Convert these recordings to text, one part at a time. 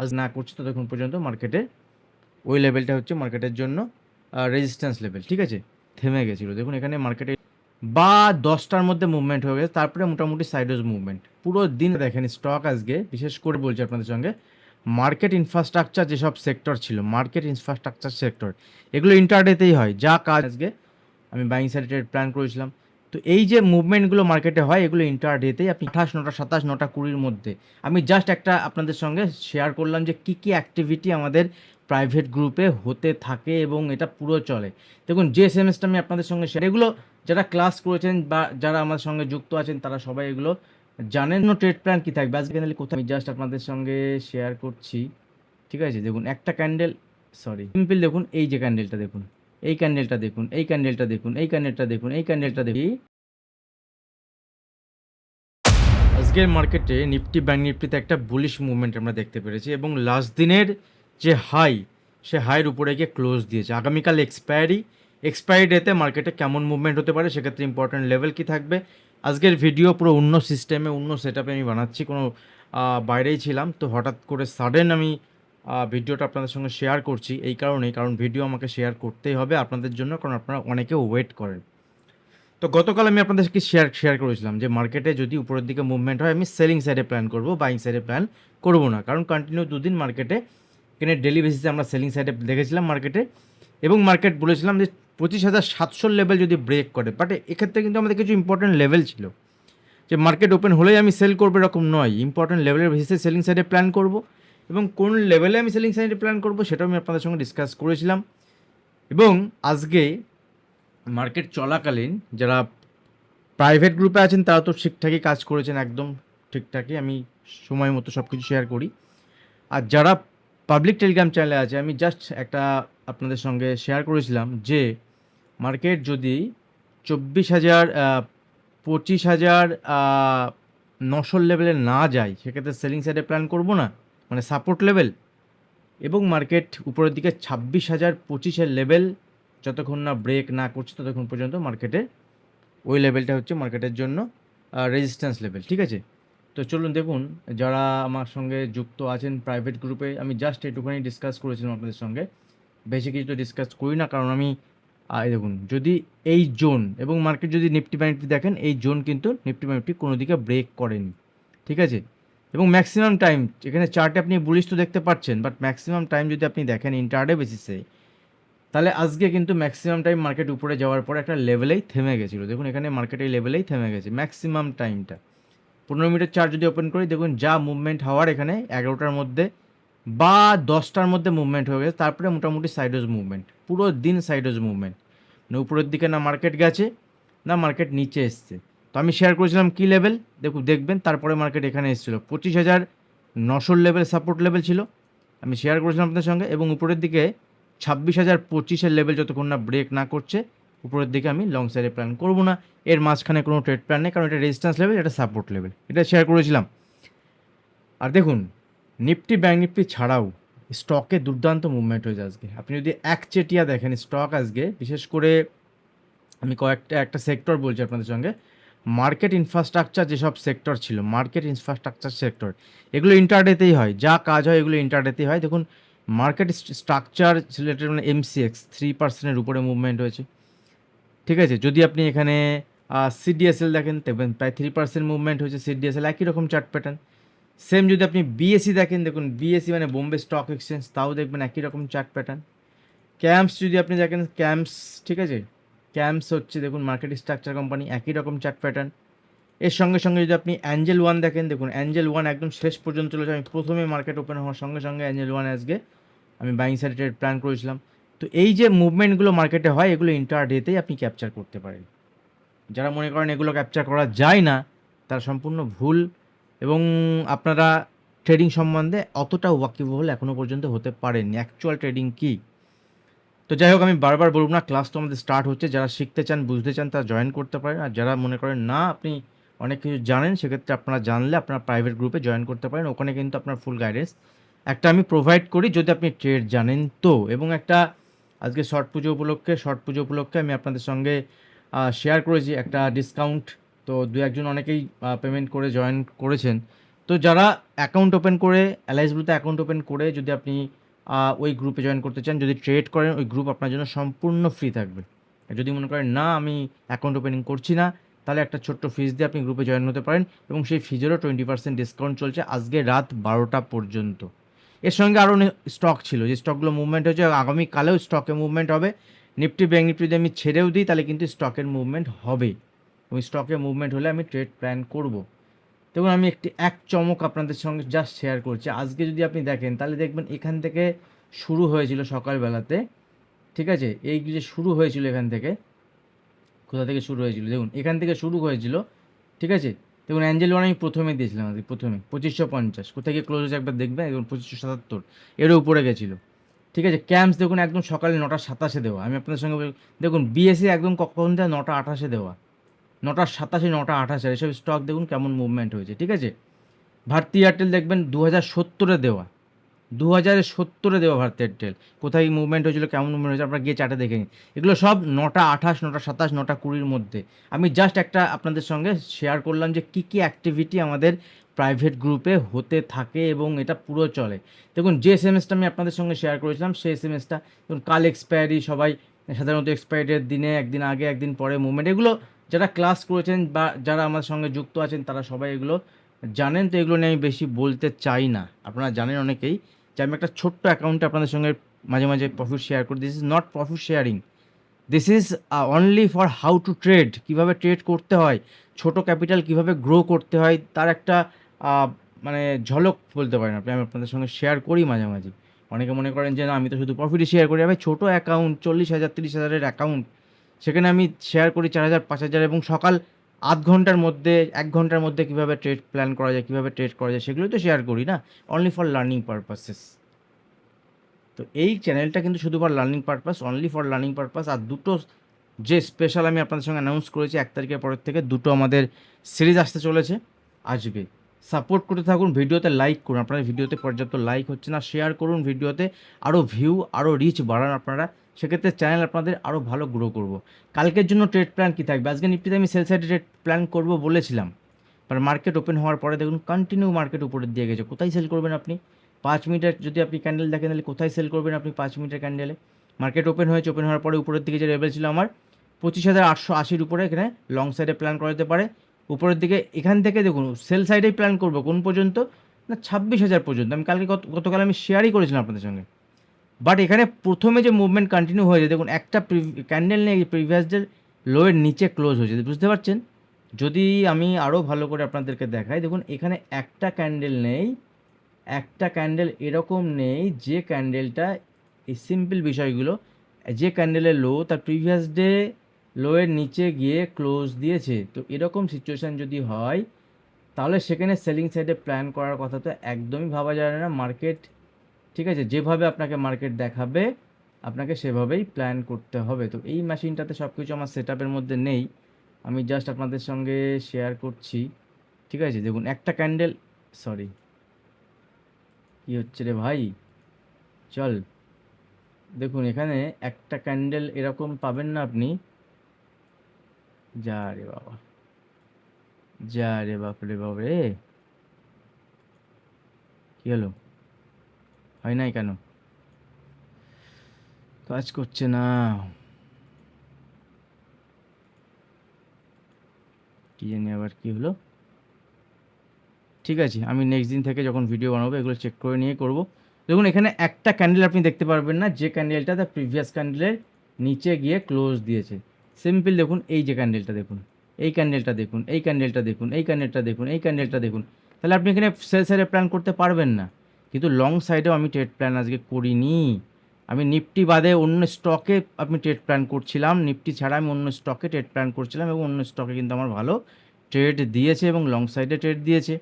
আজ না করছি ততক্ষণ পর্যন্ত মার্কেটে, ওই লেভেলটা হচ্ছে মার্কেটের জন্য রেজিস্ট্যান্স লেভেল ঠিক আছে? থেমে গেছিল। দেখুন, এখানে মার্কেটে বা দশটার মধ্যে মুভমেন্ট হয়ে গেছে, তারপরে মোটামুটি সাইডওয়েজ মুভমেন্ট পুরো দিন দেখেন স্টক আজকে, বিশেষ করে বলছি আপনাদের সঙ্গে মার্কেট ইনফ্রাস্ট্রাকচার যেসব সেক্টর ছিল মার্কেট ইনফ্রাস্ট্রাকচার সেক্টর এগুলো ইন্টারডেতেই হয়। যা কাজ আজকে, আমি বাইং সাইড প্ল্যান করেছিলাম। তো এই যে মুভমেন্টগুলো মার্কেটে হয়, এগুলো ইন্টারডেতেই আপনি আঠাশ নটা, সাতাশ নটা, কুড়ির মধ্যে। আমি জাস্ট একটা আপনাদের সঙ্গে শেয়ার করলাম যে কী কী অ্যাক্টিভিটি আমাদের প্রাইভেট গ্রুপে হতে থাকে এবং এটা পুরো চলে। দেখুন, যে সেমেস্টার আমি আপনাদের সঙ্গে শেয়ার এগুলো যারা ক্লাস করেছেন বা যারা আমার সঙ্গে যুক্ত আছেন, তারা সবাই এগুলো জানেন। না ট্রেড প্ল্যান কী থাকবে? আজকে কোথাও আমি জাস্ট আপনাদের সঙ্গে শেয়ার করছি। ঠিক আছে? দেখুন, একটা ক্যান্ডেল সরি সিম্পল দেখুন, এই যে ক্যান্ডেলটা দেখুন। এই ক্যান্ডেলটা দেখুন, এই ক্যান্ডেলটা দেখুন, এই ক্যান্ডেলটা দেখুন, এই ক্যান্ডেলটা দেখি আজকের মার্কেটে নিফটি ব্যাঙ্ক নিফটিতে একটা বুলিশ মুভমেন্ট আমরা দেখতে পেরেছি এবং লাস্ট দিনের যে হাই সে হাইয়ের উপরে গিয়ে ক্লোজ দিয়েছে। আগামীকাল এক্সপায়ারি এক্সপায়ারি ডেতে মার্কেটে কেমন মুভমেন্ট হতে পারে সেক্ষেত্রে ইম্পর্ট্যান্ট লেভেল কি থাকবে? আজকের ভিডিও পুরো অন্য সিস্টেমে অন্য সেট আমি বানাচ্ছি, কোনো বাইরেই ছিলাম। তো হঠাৎ করে সাডেন আমি ভিডিওটা আপনাদের সঙ্গে শেয়ার করছি এই কারণেই, কারণ ভিডিও আমাকে শেয়ার করতেই হবে আপনাদের জন্য, কারণ আপনারা অনেকে ওয়েট করেন। তো গতকাল আমি আপনাদেরকে শেয়ার শেয়ার করেছিলাম যে মার্কেটে যদি উপরের দিকে মুভমেন্ট হয়, আমি সেলিং সাইডে প্ল্যান করব বাইং সাইডে প্ল্যান করব না। কারণ কন্টিনিউ দুদিন মার্কেটে এখানে ডেলি বেসিসে আমরা সেলিং সাইডে দেখেছিলাম মার্কেটে এবং মার্কেট বলেছিলাম যে পঁচিশ হাজার সাতশোর লেভেল যদি ব্রেক করে বাট এক্ষেত্রে কিন্তু আমাদের কিছু ইম্পর্টেন্ট লেভেল ছিল। যে মার্কেট ওপেন হলেই আমি সেল করব এরকম নয় ইম্পর্টেন্ট লেভেলের বেসিসে সেলিং সাইডে প্ল্যান করব। এবং কোন লেভেলে আমি সেলিং সাইডে প্ল্যান করব সেটাও আমি আপনাদের সঙ্গে ডিসকাস করেছিলাম। এবং আজকে মার্কেট চলাকালীন যারা প্রাইভেট গ্রুপে আছেন, তারা তো ঠিকঠাকই কাজ করেছেন একদম ঠিকঠাকই। আমি সময় মতো সব কিছু শেয়ার করি। আর যারা পাবলিক টেলিগ্রাম চ্যানেলে আছে, আমি জাস্ট একটা আপনাদের সঙ্গে শেয়ার করেছিলাম যে মার্কেট যদি চব্বিশ হাজার পঁচিশ হাজার নশোর লেভেলে না যায়, সেক্ষেত্রে সেলিং সাইডে প্ল্যান করব না? মানে সাপোর্ট লেভেল এবং মার্কেট উপরের দিকে ছাব্বিশ হাজার পঁচিশের লেভেল যতক্ষণ না ব্রেক না করছে ততক্ষণ পর্যন্ত মার্কেটে ওই লেভেলটা হচ্ছে মার্কেটের জন্য রেজিস্ট্যান্স লেভেল ঠিক আছে? তো চলুন দেখুন, যারা আমার সঙ্গে যুক্ত আছেন প্রাইভেট গ্রুপে আমি জাস্ট একটুখানি ডিসকাস করেছিলাম আপনাদের সঙ্গে। বেশি কিছু তো ডিসকাস করি না, কারণ আমি দেখুন, যদি এই জোন এবং মার্কেট যদি নিফটি বা দেখেন, এই জোন কিন্তু নিফটি বা কোনো দিকে ব্রেক করেনি, ঠিক আছে? এবং ম্যাক্সিমাম টাইম এখানে চার্টে আপনি বুলিশ তো দেখতে পাচ্ছেন বাট ম্যাক্সিমাম টাইম যদি আপনি দেখেন ইন্টারডে বেসিসে তাহলে আজকে কিন্তু ম্যাক্সিমাম টাইম মার্কেট উপরে যাওয়ার পর একটা লেভেলেই থেমে গেছিল। দেখুন এখানে মার্কেট এই লেভেলেই থেমে গেছে ম্যাক্সিমাম টাইমটা পনেরো মিনিটের চার্ট যদি ওপেন করি, দেখুন যা মুভমেন্ট হওয়ার এখানে এগারোটার মধ্যে বা দশটার মধ্যে মুভমেন্ট হয়ে গেছে, তারপরে মোটামুটি সাইডওয়েজ মুভমেন্ট পুরো দিন সাইডওয়েজ মুভমেন্ট মানে উপরের দিকে না মার্কেট গেছে, না মার্কেট নিচে এসছে। তো আমি শেয়ার করেছিলাম কী লেভেল দেখুন, দেখবেন, তারপরে মার্কেট এখানে এসেছিল। পঁচিশ হাজার নশোর লেভেল সাপোর্ট লেভেল ছিল। আমি শেয়ার করেছিলাম আপনাদের সঙ্গে। এবং উপরের দিকে ছাব্বিশ হাজার পঁচিশের লেভেল যতক্ষণ না ব্রেক না করছে, উপরের দিকে আমি লং সাইডে প্ল্যান করব না। এর মাঝখানে কোনো ট্রেড প্ল্যান নেই, কারণ এটা রেজিস্ট্যান্স লেভেল এটা সাপোর্ট লেভেল এটা শেয়ার করেছিলাম। আর দেখুন নিফটি ব্যাঙ্ক নিফটি ছাড়াও স্টকে দুর্দান্ত মুভমেন্ট হয়েছে আজকে। আপনি যদি একচেটিয়া দেখেন স্টক আজকে, বিশেষ করে আমি কয়েকটা, একটা সেক্টর বলছি আপনাদের সঙ্গে মার্কেট ইনফ্রাস্ট্রাকচার যেসব সেক্টর ছিল, মার্কেট ইনফ্রাস্ট্রাকচার সেক্টর এগুলো ইন্টারডেতেই হয়। যা কাজ হয় এগুলো ইন্টারডেতেই হয়। দেখুন মার্কেট স্ট্রাকচার রিলেটেড মানে এমসিএক্স থ্রি পার্সেন্টের উপরে মুভমেন্ট হয়েছে। ঠিক আছে? যদি আপনি এখানে সিডিএসএল দেখেন, দেখবেন প্রায় থ্রি পার্সেন্ট মুভমেন্ট হয়েছে সিডিএসএল একই রকম চার্ট প্যাটার্ন সেম যদি আপনি বিএসসি দেখেন, দেখুন বিএসসি মানে বোম্বে স্টক এক্সচেঞ্জ তাও দেখবেন একই রকম চার্ট প্যাটার্ন ক্যাম্পস যদি আপনি দেখেন ক্যাম্পস ঠিক আছে? ক্যাম্পস হচ্ছে, দেখুন মার্কেট স্ট্রাকচার কোম্পানি একই রকম চার্ট প্যাটার্ন এর সঙ্গে সঙ্গে যদি আপনি অ্যাঞ্জেল ওয়ান দেখেন, দেখুন অ্যাঞ্জেল ওয়ান একদম শেষ পর্যন্ত চলেছে আমি প্রথমে মার্কেট ওপেন হওয়ার সঙ্গে সঙ্গে অ্যাঞ্জেল ওয়ান আজকে আমি বাইং সাইড ট্রেড প্ল্যান করেছিলাম। তো এই যে মুভমেন্টগুলো মার্কেটে হয়, এগুলো ইন্টার ডেতেই আপনি ক্যাপচার করতে পারেন। যারা মনে করেন এগুলো ক্যাপচার করা যায় না, তারা সম্পূর্ণ ভুল এবং আপনারা ট্রেডিং সম্বন্ধে অতটা ওয়াকিবহল এখনও পর্যন্ত হতে পারেননি। অ্যাকচুয়াল ট্রেডিং কী? তো যাই হোক, আমি বারবার বলব না ক্লাস তো আমাদের স্টার্ট হচ্ছে। যারা শিখতে চান, বুঝতে চান, তারা জয়েন করতে পারেন। আর যারা মনে করেন, না, আপনি অনেক কিছু জানেন, সেক্ষেত্রে আপনারা জানলে আপনারা প্রাইভেট গ্রুপে জয়েন করতে পারেন। ওখানে কিন্তু আপনার ফুল গাইডেন্স একটা আমি প্রোভাইড করি, যদি আপনি ট্রেড জানেন তো। এবং একটা আজকে শর্ট পুজো উপলক্ষে শর্ট পুজো উপলক্ষে আমি আপনাদের সঙ্গে শেয়ার করেছি একটা ডিসকাউন্ট তো দু একজন অনেকেই পেমেন্ট করে জয়েন করেছেন। তো যারা অ্যাকাউন্ট ওপেন করে অ্যালাইস ব্লুতে অ্যাকাউন্ট ওপেন করে, যদি আপনি ওই গ্রুপে জয়েন করতে চান, যদি ট্রেড করেন, ওই গ্রুপ আপনার জন্য সম্পূর্ণ ফ্রি থাকবে। যদি মনে করেন, না, আমি অ্যাকাউন্ট ওপেনিং করছি না, তাহলে একটা ছোট্ট ফিজ দিয়ে আপনি গ্রুপে জয়েন হতে পারেন এবং সেই ফিজেরও টোয়েন্টি পার্সেন্ট ডিসকাউন্ট চলছে আজকে রাত বারোটা পর্যন্ত। এর সঙ্গে আরও স্টক ছিল, যে স্টকগুলো মুভমেন্ট হচ্ছে আগামীকালেও স্টকে মুভমেন্ট হবে। নিফটি ব্যাঙ্ক নিফটি যদি আমি ছেড়েও দিই, তাহলে কিন্তু স্টকের মুভমেন্ট হবে। ওই স্টকে মুভমেন্ট হলে আমি ট্রেড প্ল্যান করব। দেখুন, আমি একটি, এক চমক আপনাদের সঙ্গে জাস্ট শেয়ার করছি। আজকে যদি আপনি দেখেন, তাহলে দেখবেন এখান থেকে শুরু হয়েছিল সকালবেলাতে, ঠিক আছে? এই যে শুরু হয়েছিল এখান থেকে, কোথা থেকে শুরু হয়েছিল? দেখুন, এখান থেকে শুরু হয়েছিল, ঠিক আছে? দেখুন অ্যাঞ্জেল ওয়ান আমি প্রথমে দিয়েছিলাম আজকে, প্রথমে, পঁচিশশো পঞ্চাশ। কোথায় গিয়ে ক্লোজ হয়েছে একবার দেখবেন? দেখুন, পঁচিশশো সাতাত্তর। এরও উপরে গেছিল, ঠিক আছে? ক্যাম্পস দেখুন, একদম সকালে নটা সাতাশে দেওয়া। আমি আপনাদের সঙ্গে দেখুন বিএসসি একদম কখন দেয় নটা আঠাশে দেওয়া। নটা সাতাশে, নটা আঠাশে, এসব স্টক দেখুন কেমন মুভমেন্ট হয়েছে, ঠিক আছে? ভারতী এয়ারটেল দেখবেন দু হাজার সত্তরে দেওয়া দু হাজার সত্তরে দেওয়া ভারতী এয়ারটেল কোথায় মুভমেন্ট হয়েছিল, কেমন মুভমেন্ট হয়েছে, আপনারা গিয়ে চাটে দেখে নিন। এগুলো সব নটা আঠাশ, নটা সাতাশ, নটা কুড়ির মধ্যে। আমি জাস্ট একটা আপনাদের সঙ্গে শেয়ার করলাম যে কী কী অ্যাক্টিভিটি আমাদের প্রাইভেট গ্রুপে হতে থাকে এবং এটা পুরো চলে। দেখুন, যে এস আমি আপনাদের সঙ্গে শেয়ার করেছিলাম, সেই এস এম এসটা দেখুন, কাল এক্সপায়ারি সবাই সাধারণত এক্সপায়ারির দিনে, একদিন আগে, একদিন পরে মুভমেন্ট এগুলো যারা ক্লাস করেছেন বা যারা আমার সঙ্গে যুক্ত আছেন, তারা সবাই এগুলো জানেন। তো এগুলো নিয়ে আমি বেশি বলতে চাই না। আপনারা জানেন অনেকেই যে আমি একটা ছোট্ট অ্যাকাউন্টে আপনাদের সঙ্গে মাঝে মাঝে প্রফিট শেয়ার করি। This is not profit sharing this is only for how to trade কীভাবে ট্রেড করতে হয়, ছোট ক্যাপিটাল কীভাবে গ্রো করতে হয়, তার একটা মানে ঝলক বলতে পারেন আপনি। আমি আপনাদের সঙ্গে শেয়ার করি মাঝে মাঝে। অনেকে মনে করেন যে না, আমি তো শুধু প্রফিটই শেয়ার করি। আমি ছোটো অ্যাকাউন্ট চল্লিশ হাজার, তিরিশ হাজারের অ্যাকাউন্ট সেখানে আমি শেয়ার করি চার হাজার, পাঁচ হাজার এবং সকাল আধ ঘণ্টার মধ্যে, এক ঘণ্টার মধ্যে কীভাবে ট্রেড প্ল্যান করা যায়, কীভাবে ট্রেড করা যায় সেগুলোই তো শেয়ার করি না? অনলি ফর লার্নিং পারপাসেস তো এই চ্যানেলটা কিন্তু শুধু for learning purpose only for learning purpose আর দুটো যে স্পেশাল আমি আপনাদের সঙ্গে অ্যানাউন্স করেছি এক তারিখের পরের থেকে দুটো আমাদের সিরিজ আসতে চলেছে, আসবে। সাপোর্ট করতে থাকুন, ভিডিওতে লাইক করুন আপনার ভিডিওতে পর্যাপ্ত লাইক হচ্ছে না শেয়ার করুন, ভিডিওতে আরও ভিউ আরও রিচ বাড়ান আপনারা। সেক্ষেত্রে চ্যানেল আপনাদের আরও ভালো গ্রো করব। কালকের জন্য ট্রেড প্ল্যান কী থাকবে? আজকে নিফটিতে আমি সেল সাইডে ট্রেড প্ল্যান করব বলেছিলাম। এবার মার্কেট ওপেন হওয়ার পরে দেখুন কন্টিনিউ মার্কেট উপরের দিয়ে গেছে। কোথায় সেল করবেন আপনি? পাঁচ মিনিটের যদি আপনি ক্যান্ডেল দেখেন, তাহলে কোথায় সেল করবেন আপনি পাঁচ মিনিটের ক্যান্ডেলে মার্কেট ওপেন হয়েছে ওপেন হওয়ার পরে উপরের দিকে যে লেভেল ছিল আমার, পঁচিশ হাজার আটশো আশির উপরে এখানে লং সাইডে প্ল্যান করা যেতে পারে। উপরের দিকে, এখান থেকে দেখুন সেল সাইডেই প্ল্যান করব। কোন পর্যন্ত? না, ছাব্বিশ হাজার পর্যন্ত। আমি কালকে গত, গতকাল আমি শেয়ারই করেছিলাম আপনাদের সঙ্গে। বাট এখানে প্রথমে যে মুভমেন্ট কন্টিনিউ হয়েছে, দেখুন, একটা ক্যান্ডেল নিয়ে প্রিভিয়াস ডে লোয়ের নিচে ক্লোজ হয়েছে। বুঝতে পারছেন? যদি আমি আরও ভালো করে আপনাদেরকে দেখাই, দেখুন, এখানে একটা ক্যান্ডেল নেই, একটা ক্যান্ডেল এরকম নেই যে ক্যান্ডেলটা এই সিম্পল বিষয়গুলো, যে ক্যান্ডেলের লো তার প্রিভিয়াস ডে লোয়ের নিচে গিয়ে ক্লোজ দিয়েছে। তো এরকম সিচুয়েশান যদি হয়, তাহলে সেখানে সেলিং সাইডে প্ল্যান করার কথা তো একদমই ভাবা যায় না। মার্কেট ঠিক আছে? যেভাবে আপনাকে মার্কেট দেখাবে, আপনাকে সেভাবেই প্ল্যান করতে হবে। তো এই মেশিনটাতে সব কিছু আমার সেট মধ্যে নেই। আমি জাস্ট আপনাদের সঙ্গে শেয়ার করছি। ঠিক আছে? দেখুন, একটা ক্যান্ডেল সরি কী হচ্ছে রে ভাই? চল, দেখুন, এখানে একটা ক্যান্ডেল এরকম পাবেন না আপনি। যা রে বাবা, যা রে বাপ রে বাপ রে কি হলো? হয় নাই কেন? কাজ করছে না। কি জানি আবার কি হলো? ঠিক আছে, আমি নেক্সট দিন থেকে যখন ভিডিও বানাবো, এগুলো চেক করে নিয়ে করব। দেখুন, এখানে একটা ক্যান্ডেল আপনি দেখতে পারবেন না, যে ক্যান্ডেলটা তার প্রিভিয়াস ক্যান্ডেলের নিচে গিয়ে ক্লোজ দিয়েছে। সিম্পল দেখুন, এই যে ক্যান্ডেলটা দেখুন, এই ক্যান্ডেলটা দেখুন, এই ক্যান্ডেলটা দেখুন, এই ক্যান্ডেলটা দেখুন, এই ক্যান্ডেলটা দেখুন। তাহলে আপনি এখানে সেল সাইডে প্ল্যান করতে পারবেন না। কিন্তু লং সাইডেও আমি ট্রেড প্ল্যান আজকে করিনি। আমি নিফটি বাদে অন্য স্টকে আমি ট্রেড প্ল্যান করছিলাম। নিফটি ছাড়া আমি অন্য স্টকে ট্রেড প্ল্যান করছিলাম এবং অন্য স্টকে কিন্তু আমার ভালো ট্রেড দিয়েছে এবং লং সাইডে ট্রেড দিয়েছে।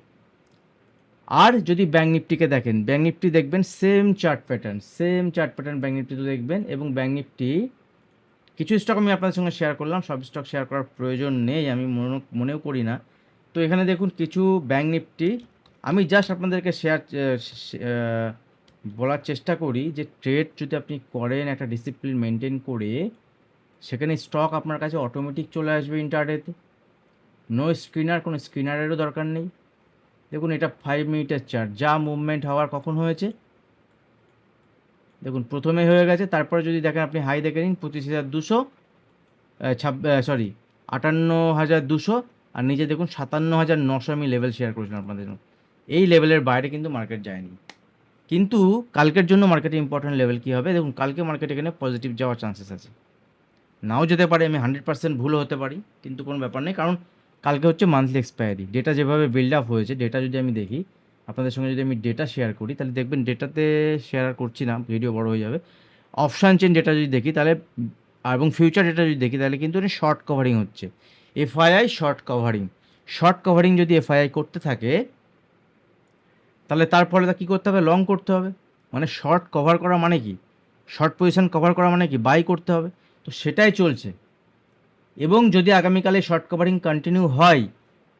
আর যদি ব্যাঙ্ক নিফটিকে দেখেন ব্যাঙ্ক নিফটি দেখবেন same chart pattern same chart pattern bank নিফটিতে দেখবেন এবং ব্যাঙ্ক নিফটি কিছু স্টক আমি আপনাদের সঙ্গে শেয়ার করলাম, সব স্টক শেয়ার করার প্রয়োজন নেই, আমি মনে মনেও করি না। তো এখানে দেখুন, কিছু ব্যাঙ্ক নিফটি আমি জাস্ট আপনাদেরকে শেয়ার বলার চেষ্টা করি যে ট্রেড যদি আপনি করেন, একটা ডিসিপ্লিন মেনটেন করে, সেখানে স্টক আপনার কাছে অটোমেটিক চলে আসবে ইন্টারডেতে নো স্ক্রিনার কোনো স্ক্রিনারেরও দরকার নেই। দেখুন, এটা ফাইভ মিনিটের চার্ট যা মুভমেন্ট হওয়ার কখন হয়েছে? দেখুন, প্রথমে হয়ে গেছে, তারপরে যদি দেখেন আপনি হাই দেখে নিন, পঁচিশ হাজার দুশো সরি আটান্ন হাজার দুশো, আর নিচে দেখুন সাতান্ন হাজার নশো আমি লেভেল শেয়ার করেছিলাম আপনাদের। এই লেভেলের বাইরে কিন্তু মার্কেট যায়নি। কিন্তু কালকের জন্য মার্কেটে ইম্পর্টেন্ট লেভেল কী হবে? দেখুন, কালকে মার্কেট এখানে পজিটিভ যাওয়ার চান্সেস আছে। নাও যেতে পারে, আমি হান্ড্রেড পার্সেন্ট ভুলও হতে পারি, কিন্তু কোনো ব্যাপার নেই, কারণ কালকে হচ্ছে মান্থলি এক্সপায়ারি ডেটা যেভাবে বিল্ড আপ হয়েছে ডেটা যদি আমি দেখি, আপনাদের সঙ্গে যদি আমি ডেটা শেয়ার করি, তাহলে দেখবেন ডেটাতে শেয়ার করছি না ভিডিও বড় হয়ে যাবে। অপশান চেন ডেটা যদি দেখি, তাহলে, এবং ফিউচার ডেটা যদি দেখি, তাহলে কিন্তু শর্ট কভারিং হচ্ছে। FII short covering short covering যদি এফআইআই করতে থাকে তাহলে তারপরে তা কী করতে হবে? লং করতে হবে। মানে শর্ট কভার করা মানে কি? শর্ট পজিশন কভার করা মানে কি? বাই করতে হবে। তো সেটাই চলছে। এবং যদি আগামীকালে শর্ট কভারিং কন্টিনিউ হয়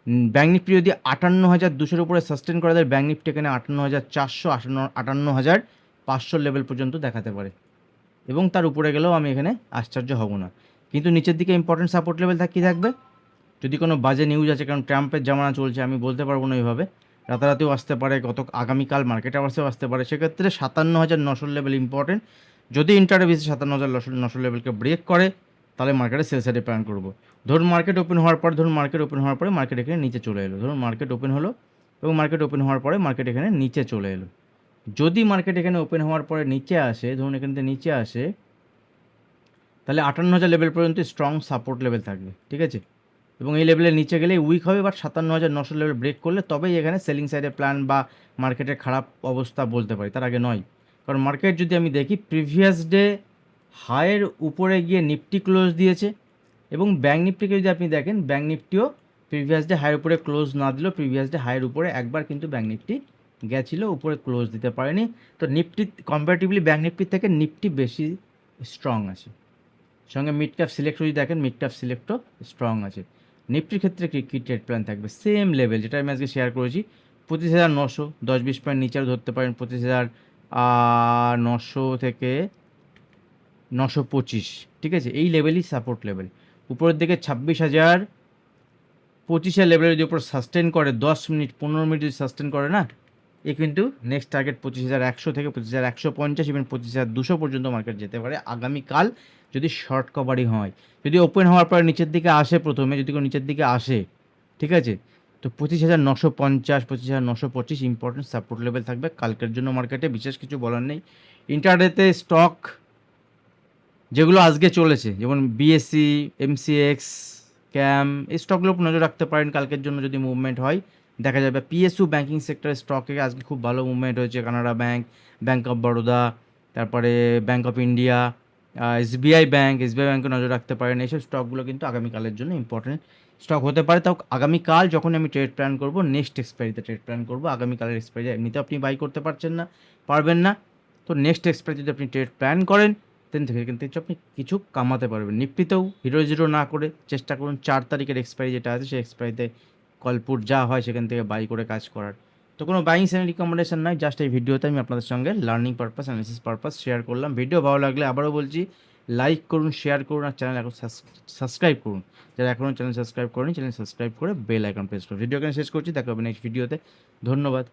ব্যাঙ্ক নিফটি যদি আটান্ন হাজার দুশোর উপরে সাস্টেন করা যায় ব্যাঙ্ক নিফটি এখানে আটান্ন হাজার চারশো আটান্ন আটান্ন হাজার পাঁচশো লেভেল পর্যন্ত দেখাতে পারে। এবং তার উপরে গেলেও আমি এখানে আশ্চর্য হব না। কিন্তু নিচের দিকে ইম্পর্টেন্ট সাপোর্ট লেভেল থাকি থাকবে? যদি কোনো বাজে নিউজ আছে, কারণ ট্রাম্পের জামানা চলছে, আমি বলতে পারব না এইভাবে। রাতারাতিও আসতে পারে গত আগামীকাল মার্কেট আওয়ার্সেও আসতে পারে। সেক্ষেত্রে সাতান্ন হাজার নশো লেভেল ইম্পর্টেন্ট যদি ইন্টারে বেশি সাতান্ন হাজার নশো নশো লেভেলকে ব্রেক করে, তাহলে মার্কেটে সেল সাইডে প্ল্যান করব। ধরুন মার্কেট ওপেন হওয়ার পর, ধরুন মার্কেট ওপেন হওয়ার পরে মার্কেট এখানে নিচে চলে এলো। ধরুন মার্কেট ওপেন হলো এবং মার্কেট ওপেন হওয়ার পরে মার্কেট এখানে নিচে চলে এলো। যদি মার্কেট এখানে ওপেন হওয়ার পরে নিচে আসে, ধরুন এখান থেকে নিচে আসে, তাহলে আটান্ন হাজার লেভেল পর্যন্ত স্ট্রং সাপোর্ট লেভেল থাকবে। ঠিক আছে? এবং এই লেভেলের নিচে গেলে উইক হবে বাট সাতান্ন হাজার নশো লেভেল ব্রেক করলে তবেই এখানে সেলিং সাইডের প্ল্যান বা মার্কেটের খারাপ অবস্থা বলতে পারি, তার আগে নয়। কারণ মার্কেট যদি আমি দেখি প্রিভিয়াস ডে হায়ের উপরে গিয়ে নিফটি ক্লোজ দিয়েছে এবং ব্যাঙ্ক নিফটিকে যদি আপনি দেখেন ব্যাঙ্ক নিফটিও প্রিভিয়াস ডে হায়ের উপরে ক্লোজ না দিলেও প্রিভিয়াস ডে হায়ের উপরে একবার কিন্তু ব্যাঙ্ক নিফটি গেছিল, উপরে ক্লোজ দিতে পারেনি। তো নিফটি কম্পারেটিভলি ব্যাঙ্ক নিফটির থেকে নিফটি বেশি স্ট্রং আছে। সঙ্গে মিড ক্যাপ সিলেক্ট যদি দেখেন মিড ক্যাপ সিলেক্টও স্ট্রং আছে। নিফটির ক্ষেত্রে কি ট্রেড প্ল্যান থাকবে? সেম লেভেল যেটা আমি আজকে শেয়ার করেছি। পঁচিশ হাজার নশো দশ বিশ পয়েন্ট নিচেও ধরতে পারেন। পঁচিশ হাজার নশো থেকে নশো পঁচিশ, ঠিক আছে? এই লেভেলই সাপোর্ট লেভেল উপরের দিকে ছাব্বিশ হাজার, পঁচিশের লেভেলের যদি উপর সাস্টেন করে, দশ মিনিট, পনেরো মিনিট যদি সাস্টেন করে না, এ কিন্তু নেক্সট টার্গেট পঁচিশ হাজার একশো থেকে পঁচিশ হাজার একশো পঞ্চাশ ইভেন পঁচিশ হাজার দুশো পর্যন্ত মার্কেট যেতে পারে। আগামীকাল যদি শর্ট কভারিং হয়, যদি ওপেন হওয়ার পরে নিচের দিকে আসে প্রথমে, যদি কোনো নিচের দিকে আসে, ঠিক আছে? তো পঁচিশ হাজার নশো পঞ্চাশ, পঁচিশ হাজার নশো পঁচিশ ইম্পর্টেন্ট সাপোর্ট লেভেল থাকবে। কালকের জন্য মার্কেটে বিশেষ কিছু বলার নেই। ইন্টারডেতে স্টক যেগুলো আজকে চলেছে, যেমন বিএসসি এমসিএক্স ক্যাম এই স্টকগুলো নজর রাখতে পারেন কালকের জন্য যদি মুভমেন্ট হয়। দেখা যাবে পিএসইউ ব্যাঙ্কিং সেক্টরের স্টকে আজকে খুব ভালো মুভমেন্ট হয়েছে। Canara bank bank of Baroda তারপরে bank of India SBI bank SBI ব্যাঙ্কে নজর রাখতে পারেন। এইসব স্টকগুলো কিন্তু আগামীকালের জন্য ইম্পর্টেন্ট স্টক হতে পারে। তাও আগামীকাল যখন আমি ট্রেড প্ল্যান করব নেক্সট এক্সপায়ারিতে ট্রেড প্ল্যান করব, আগামীকালের এক্সপায়ারি এমনিতে আপনি বাই করতে পারছেন না, পারবেন না। তো নেক্সট এক্সপায়ারি যদি আপনি ট্রেড প্ল্যান করেন দেন থেকে কিন্তু আপনি কিছু কামাতে পারবেন। নিফটিতেও হিরো জিরো না করে চেষ্টা করুন। চার তারিখের এক্সপায়ারি যেটা আছে, সেই এক্সপায়ারিতে কলপুর যা হয়, সেখান থেকে বাই করে কাজ করার। তো কোনো বাইং সেন রিকমেন্ডেশন নাই জাস্ট এই ভিডিওতে আমি আপনাদের সঙ্গে learning purpose analysis purpose share করলাম। ভিডিও ভালো লাগলে আবারও বলছি লাইক করুন শেয়ার করুন আর চ্যানেল এখন সাবস্ক্রাইব করুন। যারা এখনও চ্যানেল সাবস্ক্রাইব করেনি চ্যানেল সাবস্ক্রাইব করে বেল আইকন প্রেস করুন। ভিডিও এখানে শেষ করছি, দেখা হবে নেক্সট ভিডিওতে ধন্যবাদ।